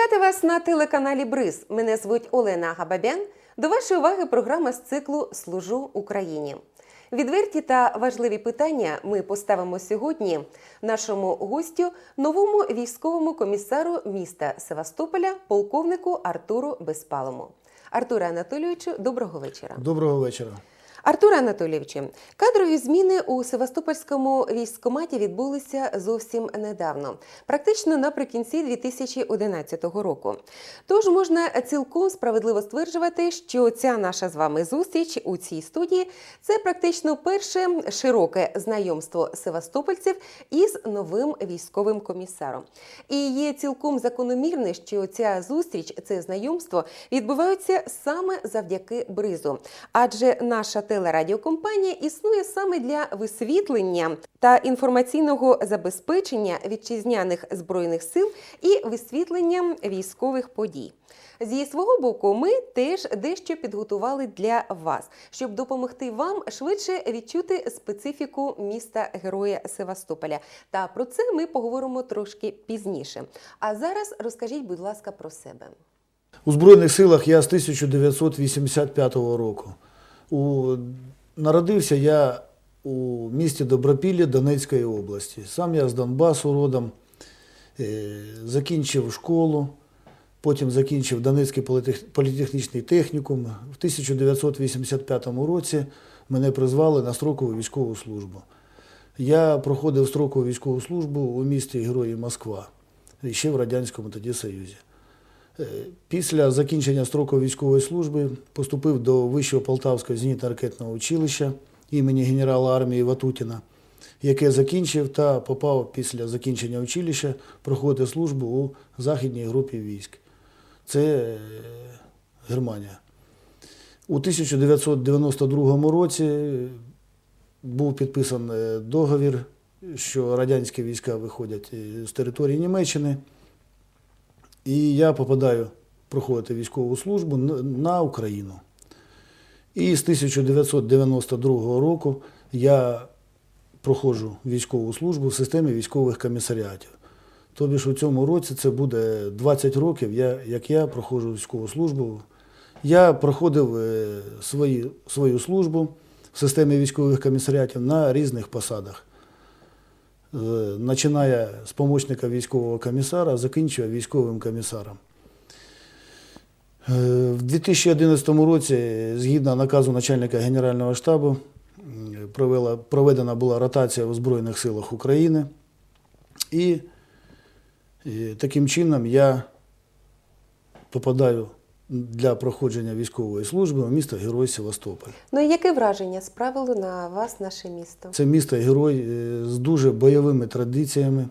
Вітати вас на телеканалі Бриз. Мене звуть Олена Габабян. До вашої уваги програма з циклу Служу Україні. Відверті та важливі питання ми поставимо сьогодні нашому гостю, новому військовому комісару міста Севастополя, полковнику Артуру Безпалому. Артуре Анатолійовичу, доброго вечора. Доброго вечора. Артуре Анатолійовичу, кадрові зміни у Севастопольському військкоматі відбулися зовсім недавно, практично наприкінці 2011 року. Тож можна цілком справедливо стверджувати, що ця наша з вами зустріч у цій студії це практично перше широке знайомство севастопольців із новим військовим комісаром. І є цілком закономірне, що ця зустріч, це знайомство відбуваються саме завдяки бризу, адже наша телерадіокомпанія існує саме для висвітлення та інформаційного забезпечення вітчизняних збройних сил і висвітлення військових подій. Зі свого боку, ми теж дещо підготували для вас, щоб допомогти вам швидше відчути специфіку міста Героя Севастополя. Та про це ми поговоримо трошки пізніше. А зараз розкажіть, будь ласка, про себе. У Збройних силах я з 1985 року. У... Народився я у місті Добропілля Донецької області. Сам я з Донбасу родом, Е, закінчив школу, потім закінчив Донецький політехнічний технікум. В 1985 році мене призвали на строкову військову службу. Я проходив строкову військову службу у місті Герої Москва, ще в Радянському тоді Союзі. Е, Після закінчення строку військової служби поступив до Вищого Полтавського зенітно-ракетного училища імені генерала армії Ватутіна, яке закінчив та попав після закінчення училища проходити службу у Західній групі військ. Це е, Германія. У 1992 році був підписаний договір, що радянські війська виходять е, з території Німеччини. І я попадаю проходити військову службу на- Україну. І з 1992 року я проходжу військову службу в системі військових комісаріатів. Ж у цьому році це буде 20 років, я, як я проходжу військову службу. Я проходив е, свої, свою службу в системі військових комісаріатів на різних посадах. Е, Починає з помічника військового комісара, закінчує військовим комісаром. Е, В 2011 році, згідно наказу начальника Генерального штабу, провела, проведена була ротація у Збройних силах України. І, е, таким чином я попадаю для проходження військової служби в місто Герой Севастополь. Ну і яке враження справило на вас наше місто? Це місто герой е, з дуже бойовими традиціями.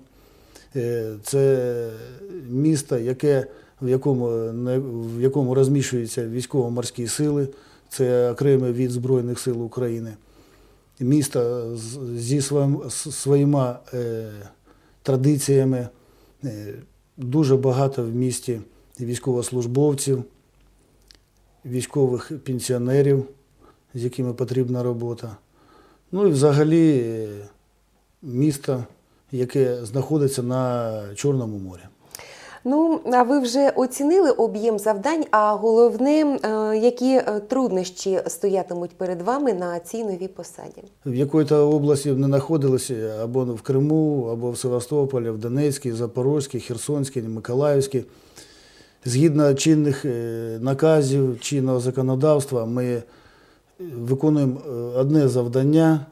Е, Це місто, яке, в, якому, в якому розміщуються військово-морські сили, це окремий від Збройних сил України. Місто зі своїм, своїми е, традиціями. Дуже багато в місті військовослужбовців, військових пенсіонерів, з якими потрібна робота. Ну і взагалі е, місто, яке знаходиться на Чорному морі. Ну, а ви вже оцінили об'єм завдань, а головне, е, які е, труднощі стоятимуть перед вами на цій новій посаді? В якій-то області не знаходилися або в Криму, або в Севастополі, в Донецькій, Запорозькій, Херсонській, Миколаївській. Згідно чинних е, наказів, чинного законодавства, ми е, виконуємо е, одне завдання.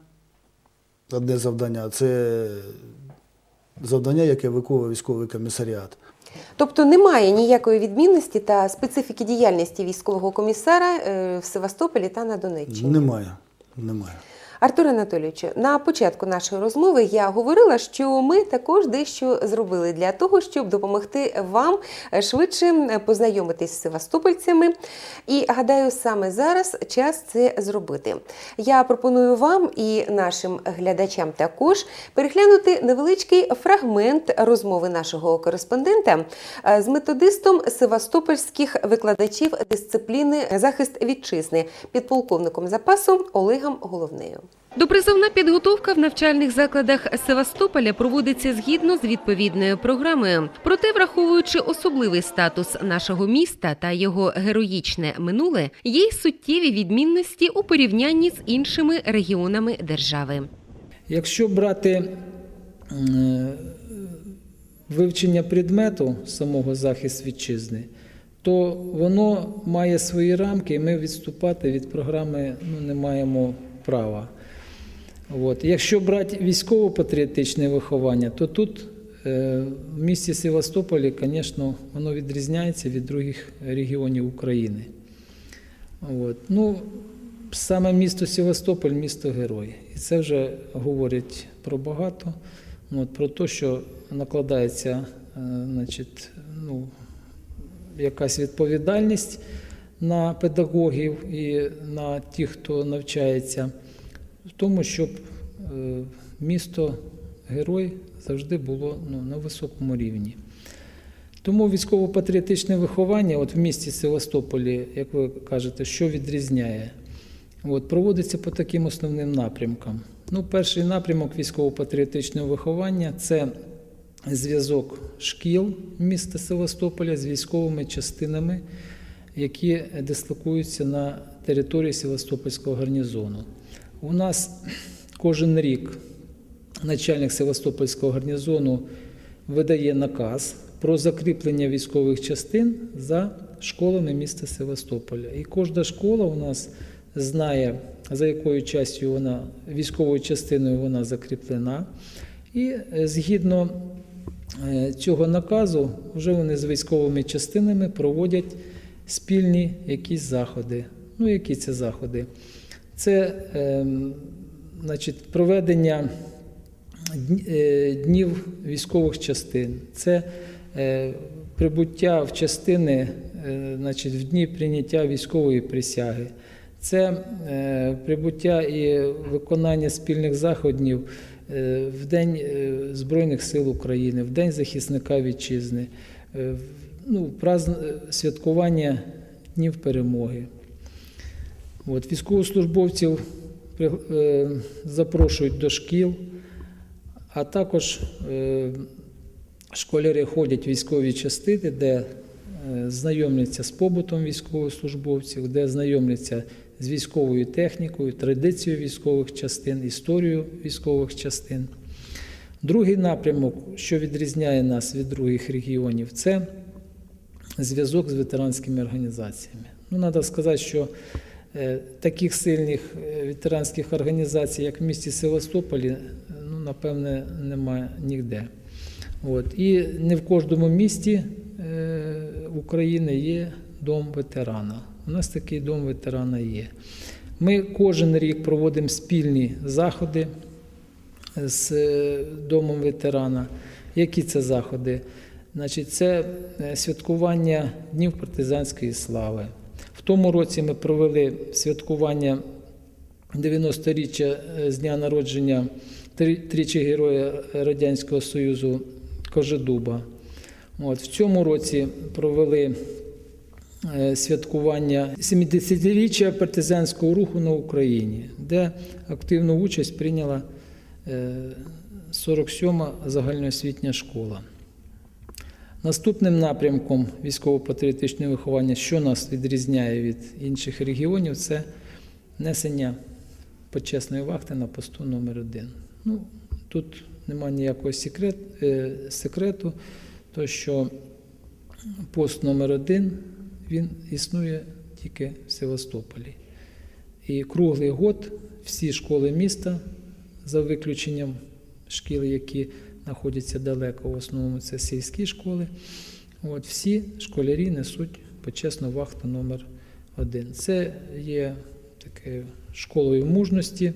Одне завдання це завдання, яке виконує військовий комісаріат. Тобто немає ніякої відмінності та специфіки діяльності військового комісара в Севастополі та на Донеччині? Немає. Немає. Артур Анатолійович, на початку нашої розмови я говорила, що ми також дещо зробили для того, щоб допомогти вам швидше познайомитись з севастопольцями. І гадаю, саме зараз час це зробити. Я пропоную вам і нашим глядачам також переглянути невеличкий фрагмент розмови нашого кореспондента е, з методистом севастопольських викладачів дисципліни захист вітчизни, підполковником запасу Олегом Головнею. Допризовна підготовка в навчальних закладах Севастополя проводиться згідно з відповідною програмою. Проте, враховуючи особливий статус нашого міста та його героїчне минуле, є й суттєві відмінності у порівнянні з іншими регіонами держави. Якщо брати е, вивчення предмету самого захист вітчизни, то воно має свої рамки, і ми відступати від програми ну, не маємо права. От. Якщо брати військово-патріотичне виховання, то тут е, в місті Севастополі, звісно, воно відрізняється від других регіонів України. От. Ну, саме місто Севастополь місто герой. І це вже говорить про багато, от, про те, що накладається е, значить, ну, якась відповідальність на педагогів і на тих, хто навчається, в тому, щоб е, місто герой завжди було ну, на високому рівні. Тому військово-патріотичне виховання от в місті Севастополі, як ви кажете, що відрізняє? От, проводиться по таким основним напрямкам. Ну, перший напрямок військово-патріотичного виховання це зв'язок шкіл міста Севастополя з військовими частинами, які дислокуються на території Севастопольського гарнізону. У нас кожен рік начальник Севастопольського гарнізону видає наказ про закріплення військових частин за школами міста Севастополя. І кожна школа у нас знає, за якою частю вона військовою частиною вона закріплена. І е, згідно е, цього наказу, вже вони з військовими частинами проводять спільні якісь заходи. Ну, які це заходи? Це ем, значить, проведення е, днів військових частин, це е, прибуття в частини е, значить, в дні прийняття військової присяги, це прибуття і виконання спільних заходів в День Збройних сил України, в День захисника вітчизни, ну, святкування Днів перемоги. От, військовослужбовців е, запрошують до шкіл, а також е, школяри ходять в військові частини, де е, знайомляться з побутом військовослужбовців, де знайомляться з військовою технікою, традицією військових частин, історією військових частин. Другий напрямок, що відрізняє нас від других регіонів, це зв'язок з ветеранськими організаціями. Ну, треба сказати, що таких сильних е, ветеранських організацій, як в місті Севастополі, е, ну, напевне, немає ніде. От. І не в кожному місті е, України є дом ветерана. У нас такий дом ветерана є. Ми кожен рік проводимо спільні заходи з е, домом ветерана. Які це заходи? Значить, це е, святкування Днів партизанської слави. Тому році ми провели святкування 90-річчя е, з дня народження тричі героя Радянського Союзу Кожедуба. От, в цьому році провели е, святкування 70-річчя партизанського руху на Україні, де активну участь прийняла е, 47-ма загальноосвітня школа. Наступним напрямком військово-патріотичного виховання, що нас відрізняє від інших регіонів, це несення почесної вахти на посту номер один. Ну, тут немає ніякого секрет, е, секрету, то що пост номер один він існує тільки в Севастополі. І круглий год всі школи міста, за виключенням шкіл, які знаходяться далеко, в основному це сільські школи. От, всі школярі несуть почесну вахту номер один. Це є таке школою мужності,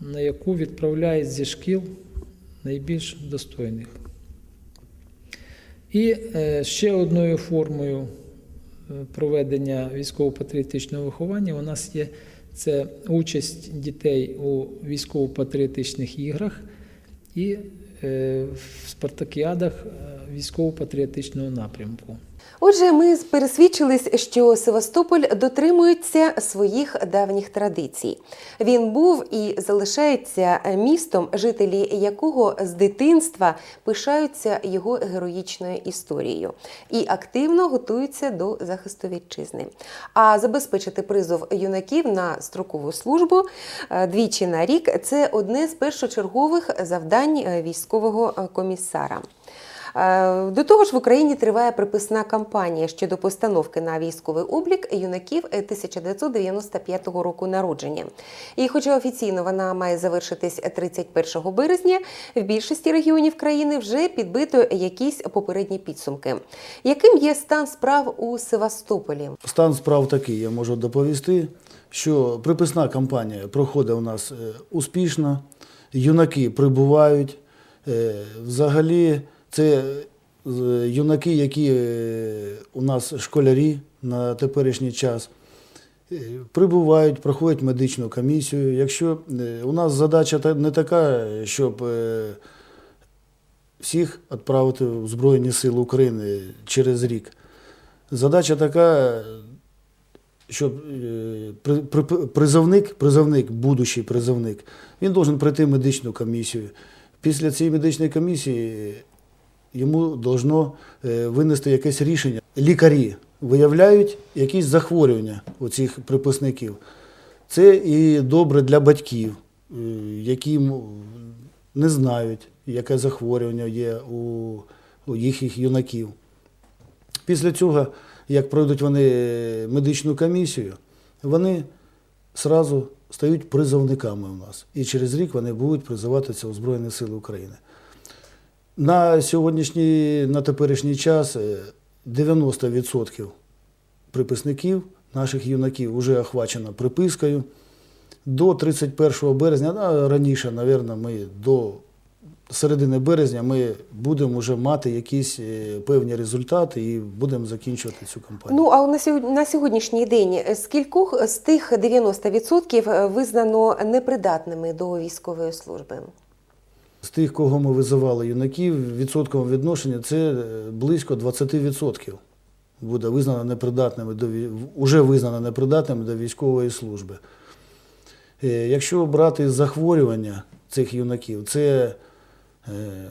на яку відправляють зі шкіл найбільш достойних. І е, ще одною формою е, проведення військово-патріотичного виховання у нас є це участь дітей у військово-патріотичних іграх і в спартакіадах е, військово-патріотичного напрямку. Отже, ми пересвідчились, що Севастополь дотримується своїх давніх традицій. Він був і залишається містом, жителі якого з дитинства пишаються його героїчною історією і активно готуються до захисту вітчизни. А забезпечити призов юнаків на строкову службу е, двічі на рік це одне з першочергових завдань е, військового е, комісара. Е, До того ж, в Україні триває приписна кампанія щодо постановки на військовий облік юнаків е, 1995 року народження. І хоча офіційно вона має завершитись 31 березня, в більшості регіонів країни вже підбито якісь попередні підсумки. Яким є стан справ у Севастополі? Стан справ такий, я можу доповісти, що приписна кампанія проходить у нас е, успішно, юнаки прибувають. Е, Взагалі, це е, юнаки, які е, у нас школярі на теперішній час. Е, Прибувають, проходять медичну комісію. Якщо у нас задача не така, щоб всіх відправити в Збройні Сили України через рік. Задача така, щоб при- при- призовник, призовник, будущий призовник, він должен пройти медичну комісію. Після цієї медичної комісії йому должно е, винести якесь рішення. Лікарі виявляють якісь захворювання у цих приписників. Це і добре для батьків, е, які не знають, яке захворювання є у, їхніх юнаків. Після цього, як пройдуть вони медичну комісію, вони сразу стають призовниками у нас. І через рік вони будуть призиватися у Збройні Сили України. На сьогоднішній, на теперішній час е, 90% приписників наших юнаків вже охвачено припискою. До 31 березня, а раніше, мабуть, ми до середини березня ми будемо вже мати якісь е, певні результати і будемо закінчувати цю кампанію. Ну а на сьогоднішній день е, скількох з тих 90% визнано непридатними до військової служби? З тих, кого ми визивали юнаків, відсотковому відношенні це е, близько 20% буде визнано непридатними до уже визнано непридатними до військової служби. Е, Якщо брати захворювання цих юнаків, це е,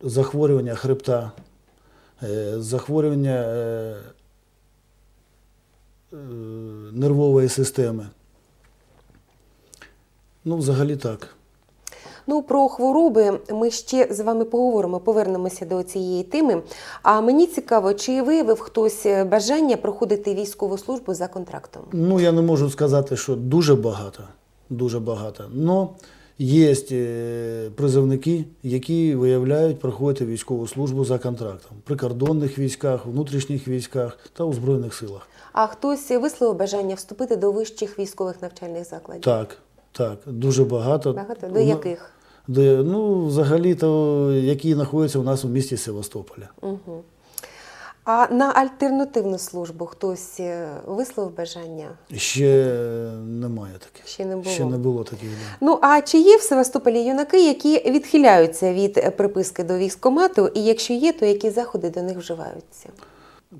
захворювання хребта, захворювання нервової системи. Ну, взагалі так. Ну, про хвороби ми ще з вами поговоримо, повернемося до цієї теми. А мені цікаво, чи виявив хтось бажання проходити військову службу за контрактом? Ну, я не можу сказати, що дуже багато. Дуже багато. Но є е, призовники, які виявляють проходити військову службу за контрактом в прикордонних військах, внутрішніх військах та у Збройних силах. А хтось висловив бажання вступити до вищих військових навчальних закладів? Так, так, дуже багато. Багато? До яких? До, ну, взагалі-то, які знаходяться у нас у місті Севастополя. Угу. А на альтернативну службу хтось е, висловив бажання? Ще немає таких. Ще не було. Ще не було таких. да. Ну а чи є в Севастополі юнаки, які відхиляються від приписки до військкомату, і якщо є, то які заходи до них вживаються?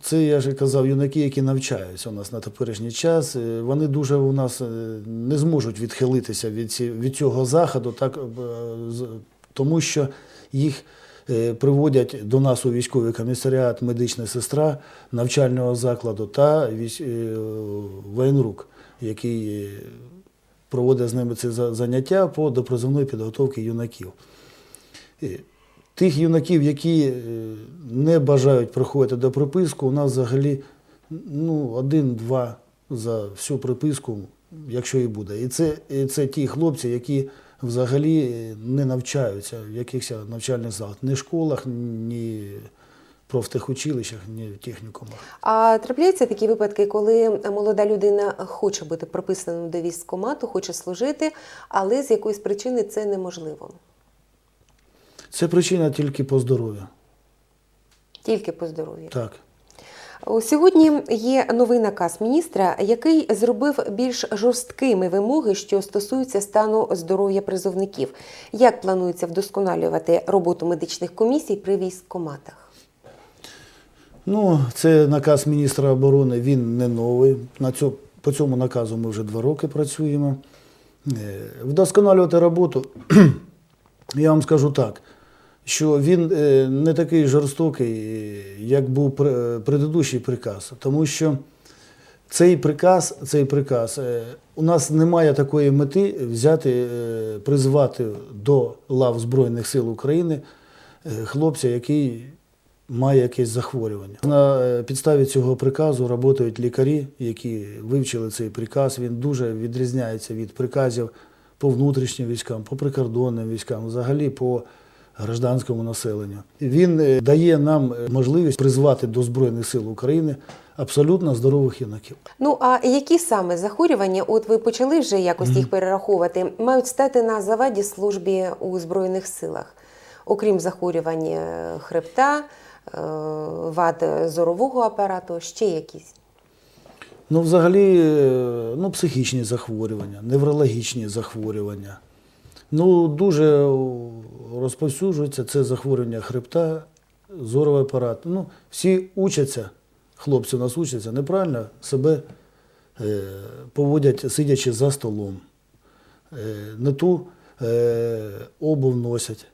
Це я ж казав, юнаки, які навчаються у нас на теперішній час. е, Вони дуже у нас е, не зможуть відхилитися від, ці, від цього заходу, так, е, тому що їх приводять до нас у військовий комісаріат медична сестра навчального закладу та воєнрук, який проводить з ними це заняття по допризовної підготовки юнаків. Тих юнаків, які е, не бажають проходити до приписку, у нас взагалі ну, один-два за всю приписку, якщо і буде. І це, і це ті хлопці, які взагалі е, не навчаються в якихось навчальних закладах, ні в школах, ні профтехучилищах, ні в технікумах. А трапляються такі випадки, коли молода людина хоче бути прописаною до військкомату, хоче служити, але з якоїсь причини це неможливо. Це причина тільки по здоров'ю. Тільки по здоров'ю. Так. Сьогодні є новий наказ міністра, який зробив більш жорсткими вимоги, що стосуються стану здоров'я призовників. Як планується вдосконалювати роботу медичних комісій при військкоматах? Ну, це наказ міністра оборони, він не новий. На цьо, по цьому наказу ми вже два роки працюємо. Е, Вдосконалювати роботу, я вам скажу так, що він е, не такий жорстокий, е, як був предыдущий приказ. Тому що цей приказ, цей приказ, е, у нас немає такої мети взяти, е, призвати до лав Збройних сил України е, хлопця, який має якесь захворювання. На е, підставі цього приказу працюють лікарі, які вивчили цей приказ. Він дуже відрізняється від приказів по внутрішнім військам, по прикордонним військам, взагалі по гражданському населенню. Він е, дає нам е, можливість призвати до Збройних сил України абсолютно здорових юнаків. Ну а які саме захворювання, от ви почали вже якось їх перераховувати, мають стати на заваді службі у Збройних силах, окрім захворювань е, хребта, вад зорового апарату, ще якісь? Ну, взагалі, ну, психічні захворювання, неврологічні захворювання. Ну, дуже розповсюджується це захворювання хребта, зоровий апарат. Ну, всі учаться, хлопці у нас учаться, неправильно себе е, поводять, сидячи за столом. Е, не ту е, обув носять.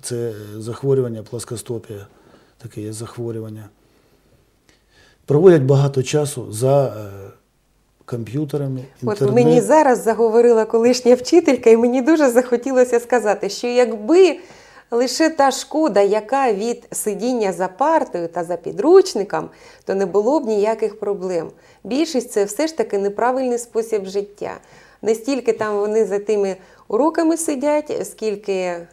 Це захворювання, плоскостопія, таке є захворювання проводять багато часу за е, комп'ютерами, От мені зараз заговорила колишня вчителька, і мені дуже захотілося сказати, що якби лише та шкода, яка від сидіння за партою та за підручником, то не було б ніяких проблем. Більшість це все ж таки неправильний спосіб життя. Не стільки там вони за тими уроками сидять, скільки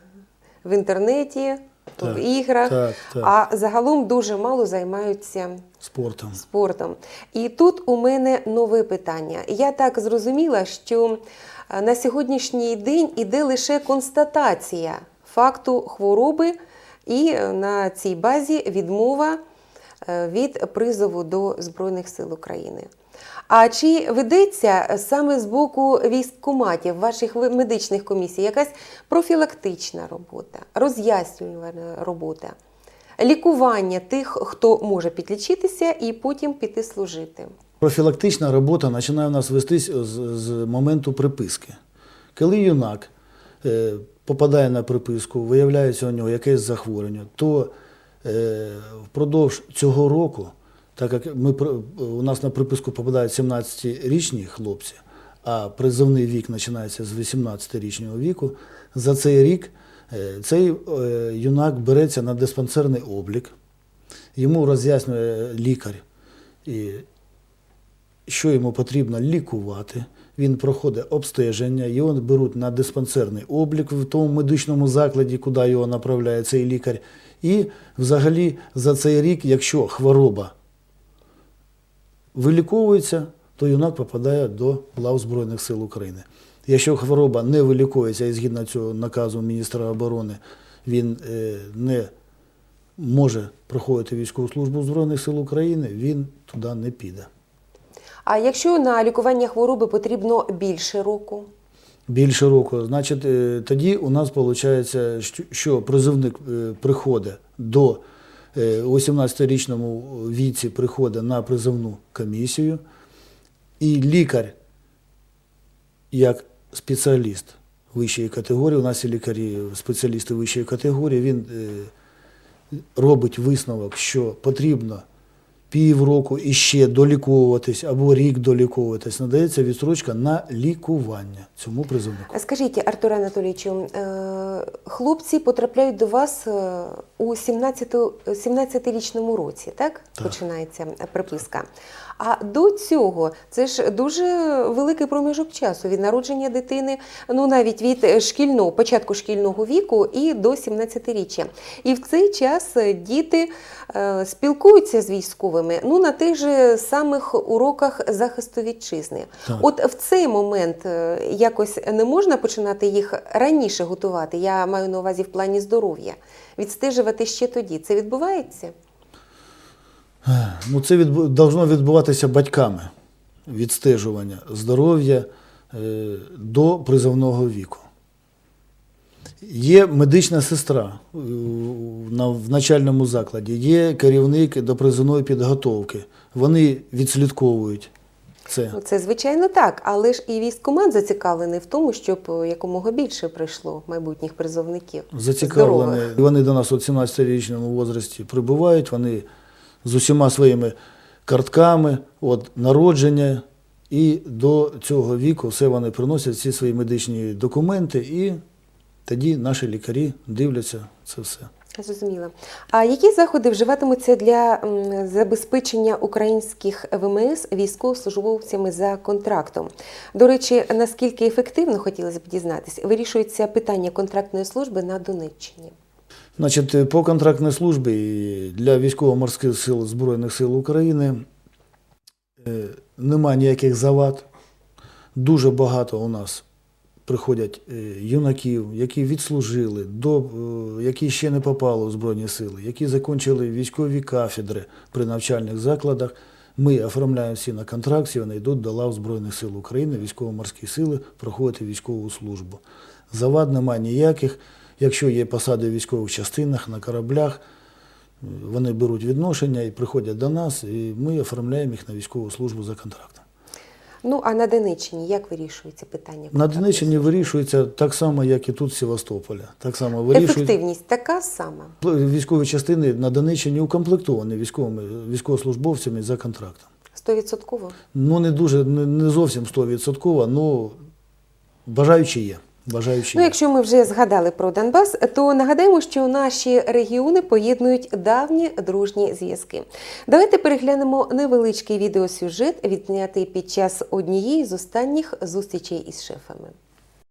в інтернеті, Так, в іграх, так, так. а загалом дуже мало займаються спортом. спортом. І тут у мене нове питання. Я так зрозуміла, що е, на сьогоднішній день іде лише констатація факту хвороби, і е, на цій базі відмова е, від призову до Збройних сил України. А чи ведеться саме з боку військкоматів, ваших медичних комісій, якась профілактична робота, роз'яснювальна робота, лікування тих, хто може підлічитися і потім піти служити? Профілактична робота починає в нас вестись з, з моменту приписки. Коли юнак е, попадає на приписку, виявляється у нього якесь захворювання, то е, впродовж цього року, так як ми, у нас на приписку попадають 17-річні хлопці, а призовний вік починається з 18-річного віку, за цей рік е, цей е, юнак береться на диспансерний облік, йому роз'яснює лікар. Що йому потрібно лікувати. Він проходить обстеження, його беруть на диспансерний облік в тому медичному закладі, куди його направляє цей лікар. І взагалі за цей рік, якщо хвороба виліковується, то юнак попадає до лав Збройних сил України. Якщо хвороба не виліковується, і згідно цього наказу міністра оборони, він е, не може проходити військову службу Збройних сил України, він туди не піде. А якщо на лікування хвороби потрібно більше року? Більше року, значить, е, тоді у нас виходить, що призовник е, приходить до у 18-річному віці приходить на призовну комісію, і лікар, як спеціаліст вищої категорії, у нас є лікарі, спеціалісти вищої категорії, він е, робить висновок, що потрібно півроку ще доліковуватись або рік доліковуватись, надається відстрочка на лікування цьому призовнику. Скажіть, Артур Анатолійовичу, е, хлопці потрапляють до вас е, у 17 17-річному році, так? Так. Починається приписка. А до цього це ж дуже великий проміжок часу від народження дитини, ну навіть від шкільного, початку шкільного віку і до 17-річчя. І в цей час діти е, спілкуються з військовими ну, на тих же самих уроках захисту вітчизни. Так. От в цей момент е, якось не можна починати їх раніше готувати. Я маю на увазі в плані здоров'я. Відстежувати ще тоді. Це відбувається? Ну, це відбу... должно відбуватися батьками відстежування здоров'я е, до призовного віку. Є медична сестра е, в начальному закладі, є керівник до призовної підготовки. Вони відслідковують це. Ну, Це звичайно так, але ж і військкомат зацікавлений в тому, щоб е, якомога більше прийшло майбутніх призовників. Зацікавлені. Здорових. Вони до нас у 17-річному возрасті прибувають, вони з усіма своїми картками, от, народження, і до цього віку все вони приносять всі свої медичні документи, і тоді наші лікарі дивляться це все. Зрозуміло. А які заходи вживатимуться для забезпечення українських ВМС військовослужбовцями за контрактом? До речі, наскільки ефективно хотілося б дізнатися, вирішується питання контрактної служби на Донеччині? Значить, по контрактній службі для військово-морських сил Збройних сил України е, нема ніяких завад. Дуже багато у нас приходять е, юнаків, які відслужили, до, е, які ще не попали у Збройні сили, які закінчили військові кафедри при навчальних закладах. Ми оформляємо всі на контракті, вони йдуть до лав Збройних сил України, військово-морські сили, проходять військову службу. Завад немає ніяких. Якщо є посади в військових частинах, на кораблях, вони беруть відношення і приходять до нас, і ми оформляємо їх на військову службу за контрактом. Ну а на Донеччині як вирішується питання? На Донеччині вирішується так само, як і тут в Севастополі. Так само вирішують. ефективність така сама. Військові частини на Донеччині укомплектовані військовими військовослужбовцями за контрактом. Стовідсотково. Ну не дуже, не, зовсім 100%, ну бажаючі є. Бажаючі Ну, якщо ми вже згадали про Донбас, то нагадаємо, що наші регіони поєднують давні дружні зв'язки. Давайте переглянемо невеличкий відеосюжет, віднятий під час однієї з останніх зустрічей із шефами.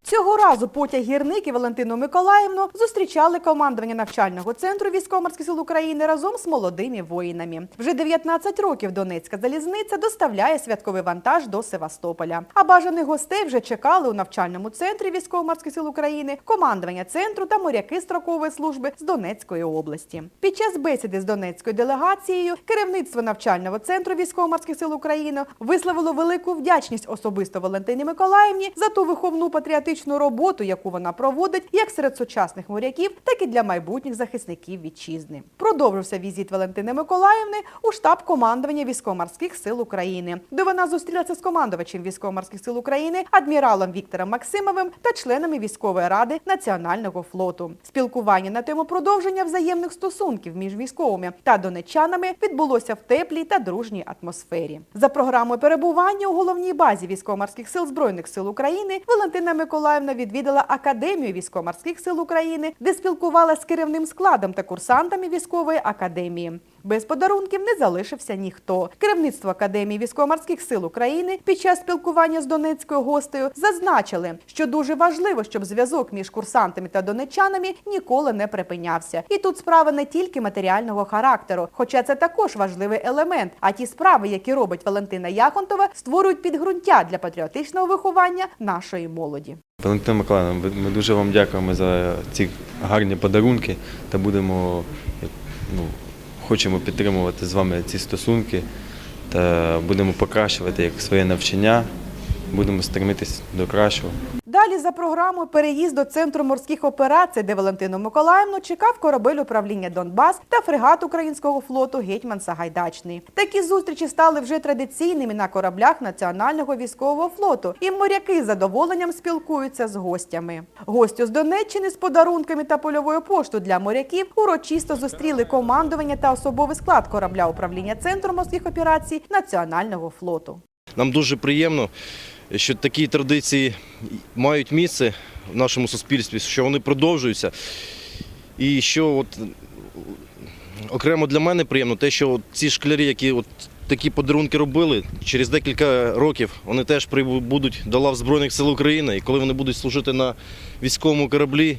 Цього разу потяг гірник і Валентину Миколаївну зустрічали командування навчального центру військово-морських сил України разом з молодими воїнами. Вже 19 років Донецька залізниця доставляє святковий вантаж до Севастополя. А бажаних гостей вже чекали у навчальному центрі військово-морських сил України, командування центру та моряки строкової служби з Донецької області. Під час бесіди з Донецькою делегацією керівництво навчального центру військово-морських сил України висловило велику вдячність особисто Валентині Миколаївні за ту виховну патріотичну роботу, яку вона проводить як серед сучасних моряків, так і для майбутніх захисників вітчизни. Продовжився візит Валентини Миколаївни у штаб командування військово-морських сил України, де вона зустрілася з командувачем військово-морських сил України, адміралом Віктором Максимовим та членами військової ради Національного флоту. Спілкування на тему продовження взаємних стосунків між військовими та донеччанами відбулося в теплій та дружній атмосфері. За програмою перебування у головній базі військово-морських сил збройних сил України Валентина Миколаївна відвідала академію військово-морських сил України, де спілкувалася з керівним складом та курсантами військової академії. Без подарунків не залишився ніхто. Керівництво Академії військово-морських сил України під час спілкування з донецькою гостею зазначили, що дуже важливо, щоб зв'язок між курсантами та донеччанами ніколи не припинявся. І тут справа не тільки матеріального характеру, хоча це також важливий елемент. А ті справи, які робить Валентина Яхонтова, створюють підґрунтя для патріотичного виховання нашої молоді. Валентина Миколаївна, ми дуже вам дякуємо за ці гарні подарунки та будемо ну, хочемо підтримувати з вами ці стосунки та будемо покращувати як своє навчання, будемо стремитись до кращого. Далі за програмою переїзд до центру морських операцій, де Валентину Миколаївну чекав корабель управління Донбас та фрегат українського флоту Гетьман Сагайдачний. Такі зустрічі стали вже традиційними на кораблях Національного військового флоту, і моряки з задоволенням спілкуються з гостями. Гостю з Донеччини з подарунками та польовою поштою для моряків урочисто зустріли командування та особовий склад корабля управління центру морських операцій Національного флоту. Нам дуже приємно, що такі традиції мають місце в нашому суспільстві, що вони продовжуються. І що от, окремо для мене приємно, те, що от ці школярі, які от такі подарунки робили, через декілька років вони теж прибудуть до лав Збройних сил України. І коли вони будуть служити на військовому кораблі,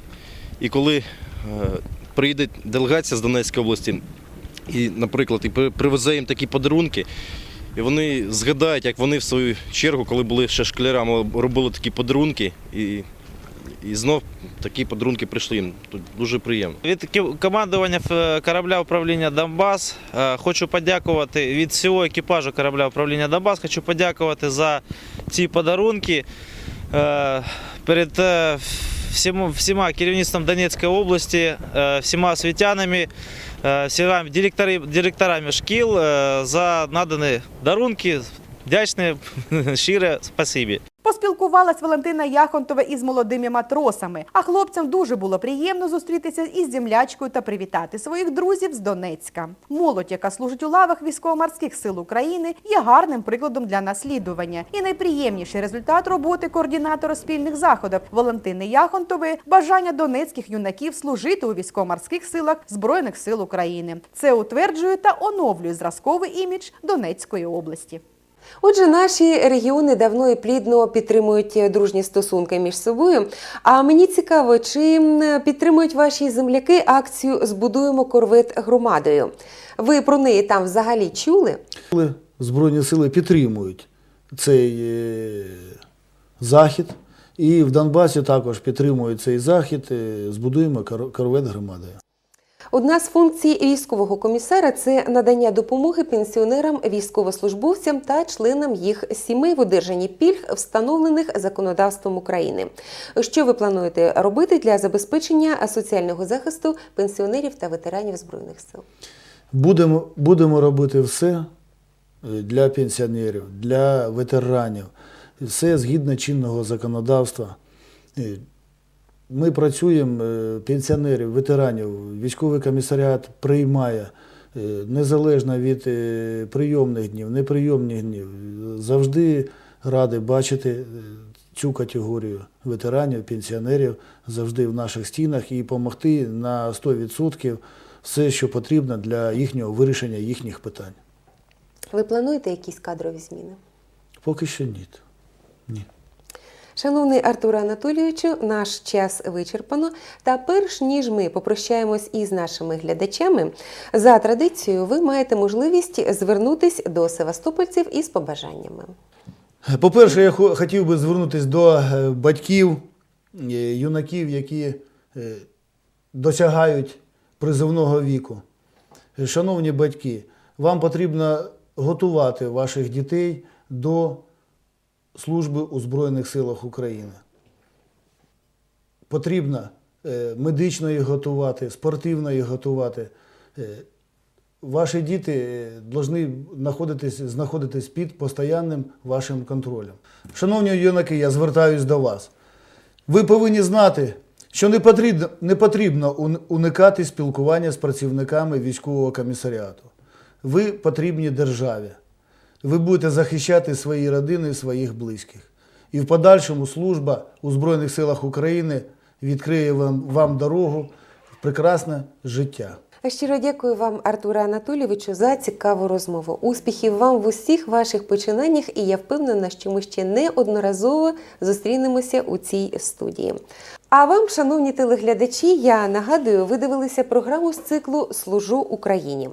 і коли е, приїде делегація з Донецької області, і, наприклад, і привезе їм такі подарунки, і вони згадають, як вони в свою чергу, коли були ще школярами, робили такі подарунки, і, і знов такі подарунки прийшли їм. Тут дуже приємно. Від командування е, корабля управління Донбас е, хочу подякувати від всього екіпажу корабля управління Донбас. Хочу подякувати за ці подарунки. Е, Перед всему, всіма керівництвом Донецької області, е, всіма освітянами, е, всіма директорами шкіл е, за надані дарунки. Вдячне, щире спасибі. Поспілкувалась Валентина Яхонтова із молодими матросами, а хлопцям дуже було приємно зустрітися із землячкою та привітати своїх друзів з Донецька. Молодь, яка служить у лавах військово-морських сил України, є гарним прикладом для наслідування. І найприємніший результат роботи координатора спільних заходів Валентини Яхонтової бажання донецьких юнаків служити у військово-морських силах Збройних сил України. Це утверджує та оновлює зразковий імідж Донецької області. Отже, наші регіони давно і плідно підтримують дружні стосунки між собою. А мені цікаво, чи підтримують ваші земляки акцію Збудуємо корвет громадою. Ви про неї там взагалі чули? Збройні сили підтримують цей е, захід. І в Донбасі також підтримують цей захід. е, Збудуємо кор- корвет громадою. Одна з функцій військового комісара це надання допомоги пенсіонерам, військовослужбовцям та членам їх сімей в одержанні пільг, встановлених законодавством України. Що ви плануєте робити для забезпечення соціального захисту пенсіонерів та ветеранів збройних сил? Будемо, будемо робити все е, для пенсіонерів, для ветеранів, все згідно чинного законодавства. Ми працюємо, е, пенсіонерів, ветеранів, військовий комісаріат приймає е, незалежно від е, прийомних днів, неприйомних днів. Завжди радий бачити цю категорію ветеранів, пенсіонерів завжди в наших стінах і допомогти на 100% все, що потрібно для їхнього вирішення їхніх питань. Ви плануєте якісь кадрові зміни? Поки що ні. Ні. Шановний Артуре Анатолійовичу, наш час вичерпано. Та перш ніж ми попрощаємось із нашими глядачами, за традицією ви маєте можливість звернутись до севастопольців із побажаннями. По-перше, я хотів би звернутися до е, батьків, е, юнаків, які е, досягають призовного віку. Шановні батьки, вам потрібно готувати ваших дітей до служби у Збройних силах України. Потрібно е, медично їх готувати, спортивно їх готувати. Е, Ваші діти повинні знаходитись, знаходитись під постійним вашим контролем. Шановні юнаки, я звертаюсь до вас. Ви повинні знати, що не потрібно, не потрібно уникати спілкування з працівниками військового комісаріату. Ви потрібні державі. Ви будете захищати свої родини, своїх близьких. І в подальшому служба у Збройних силах України відкриє вам, вам дорогу в прекрасне життя. Щиро дякую вам, Артуре Анатолійовичу, за цікаву розмову. Успіхів вам в усіх ваших починаннях, і я впевнена, що ми ще неодноразово зустрінемося у цій студії. А вам, шановні телеглядачі, я нагадую, ви дивилися програму з циклу Служу Україні.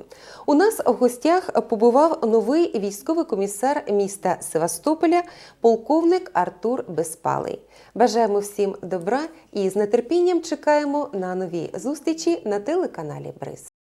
У нас в гостях побував новий військовий комісар міста Севастополя, полковник Артур Безпалий. Бажаємо всім добра і з нетерпінням чекаємо на нові зустрічі на телеканалі Бриз.